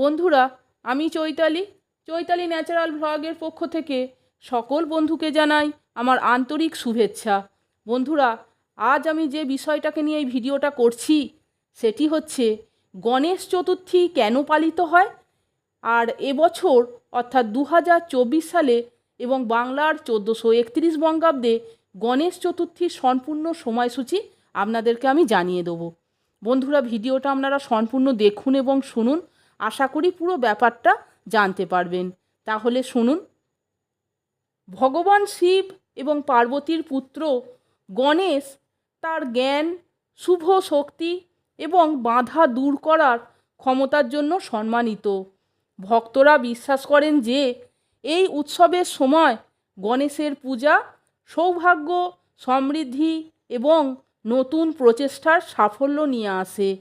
বন্ধুরা, আমি চৈতালি। চৈতালি ন্যাচারাল ভ্লগের পক্ষ থেকে সকল বন্ধুকে জানাই আমার আন্তরিক শুভেচ্ছা। বন্ধুরা, আজ আমি যে বিষয়টাকে নিয়ে এই ভিডিওটা করছি, সেটি হচ্ছে গণেশ চতুর্থী কেন পালিত হয়? আর এবছর অর্থাৎ দু হাজার চব্বিশ সালে এবং বাংলার চোদ্দোশো একত্রিশ বঙ্গাব্দে গণেশ চতুর্থীর সম্পূর্ণ সময়সূচি আপনাদেরকে আমি জানিয়ে দেবো। বন্ধুরা, ভিডিওটা আপনারা সম্পূর্ণ দেখুন এবং শুনুন। আশা করি পুরো ব্যাপারটা জানতে পারবেন। তাহলে শুনুন। ভগবান শিব এবং পার্বতীর পুত্র গণেশ তার জ্ঞান, শুভ শক্তি এবং বাধা দূর করার ক্ষমতার জন্য সম্মানিত। ভক্তরা বিশ্বাস করেন যে এই উৎসবের সময় গণেশের পূজা সৌভাগ্য, সমৃদ্ধি এবং নতুন প্রচেষ্টার সাফল্য নিয়ে আসে।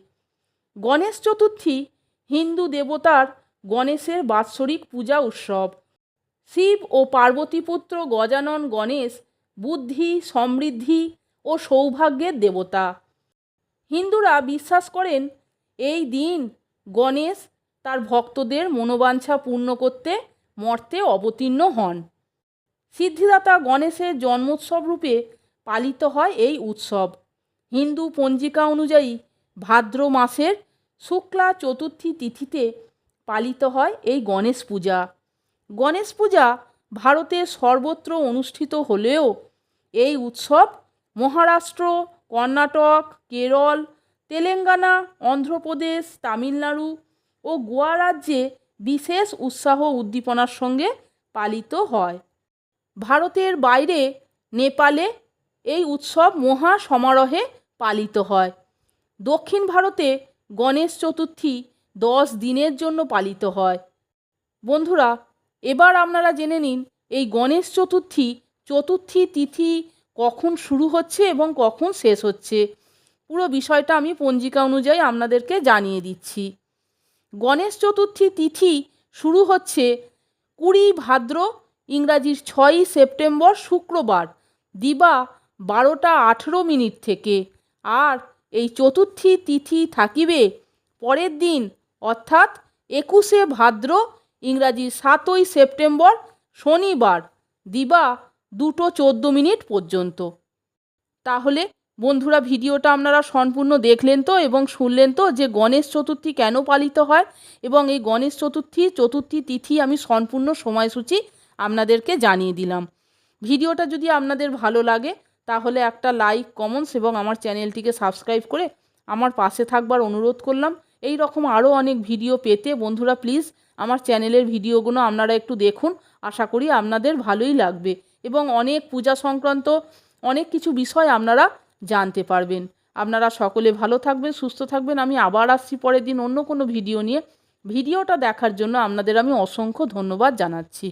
গণেশ চতুর্থী হিন্দু দেবতার গণেশের বাৎসরিক পূজা উৎসব। শিব ও পার্বতীপুত্র গজানন গণেশ বুদ্ধি, সমৃদ্ধি ও সৌভাগ্যের দেবতা। হিন্দুরা বিশ্বাস করেন, এই দিন গণেশ তার ভক্তদের মনোবাঞ্ছা পূর্ণ করতে, মর্তে অবতীর্ণ হন। সিদ্ধিদাতা গণেশের জন্মোৎসব রূপে পালিত হয় এই উৎসব। হিন্দু পঞ্জিকা অনুযায়ী ভাদ্র মাসের শুক্লা চতুর্থী তিথিতে পালিত হয় এই গণেশ পূজা। গণেশ পূজা ভারতের সর্বত্র অনুষ্ঠিত হলেও এই উৎসব মহারাষ্ট্র, কর্ণাটক, কেরল, তেলেঙ্গানা, অন্ধ্রপ্রদেশ, তামিলনাড়ু ও গোয়া রাজ্যে বিশেষ উৎসাহ উদ্দীপনার সঙ্গে পালিত হয়। ভারতের বাইরে নেপালে এই উৎসব মহা সমারোহে পালিত হয়। দক্ষিণ ভারতে গণেশ চতুর্থী দশ দিনের জন্য পালিত হয়। বন্ধুরা, এবার আপনারা জেনে নিন, এই গণেশ চতুর্থী চতুর্থী তিথি কখন শুরু হচ্ছে এবং কখন শেষ হচ্ছে? পুরো বিষয়টা আমি পঞ্জিকা অনুযায়ী আপনাদেরকে জানিয়ে দিচ্ছি। গণেশ চতুর্থী তিথি শুরু হচ্ছে কুড়ি ভাদ্র ইংরাজির ছয়ই সেপ্টেম্বর, শুক্রবার। দিবা বারোটা আঠেরো মিনিট থেকে। আর এই চতুর্থী তিথি থাকিবে। পরের দিন, অর্থাৎ একুশে ভাদ্র, ইংরাজি সাতই সেপ্টেম্বর, শনিবার, দিবা দুটো চোদ্দ মিনিট পর্যন্ত। তাহলে, বন্ধুরা, ভিডিওটা আপনারা সম্পূর্ণ দেখলেন তো এবং শুনলেন তো যে গণেশ চতুর্থী কেন পালিত হয় এবং এই গণেশ চতুর্থী চতুর্থী তিথি আমি সম্পূর্ণ সময়সূচি আপনাদেরকে জানিয়ে দিলাম। ভিডিওটা যদি আপনাদের ভালো লাগে তাহলে একটা লাইক কমেন্টস এবং আমার চ্যানেলটিকে সাবস্ক্রাইব করে আমার পাশে থাকবার অনুরোধ করলাম। এই রকম আরও অনেক ভিডিও পেতে বন্ধুরা প্লিজ আমার চ্যানেলের ভিডিওগুলো আপনারা একটু দেখুন। আশা করি আপনাদের ভালোই লাগবে এবং অনেক পূজা সংক্রান্ত অনেক কিছু বিষয় আপনারা জানতে পারবেন। আপনারা সকলে ভালো থাকবেন, সুস্থ থাকবেন। আমি আবার আসছি পরের দিন অন্য কোনো ভিডিও নিয়ে। ভিডিওটা দেখার জন্য আপনাদের আমি অসংখ্য ধন্যবাদ জানাচ্ছি।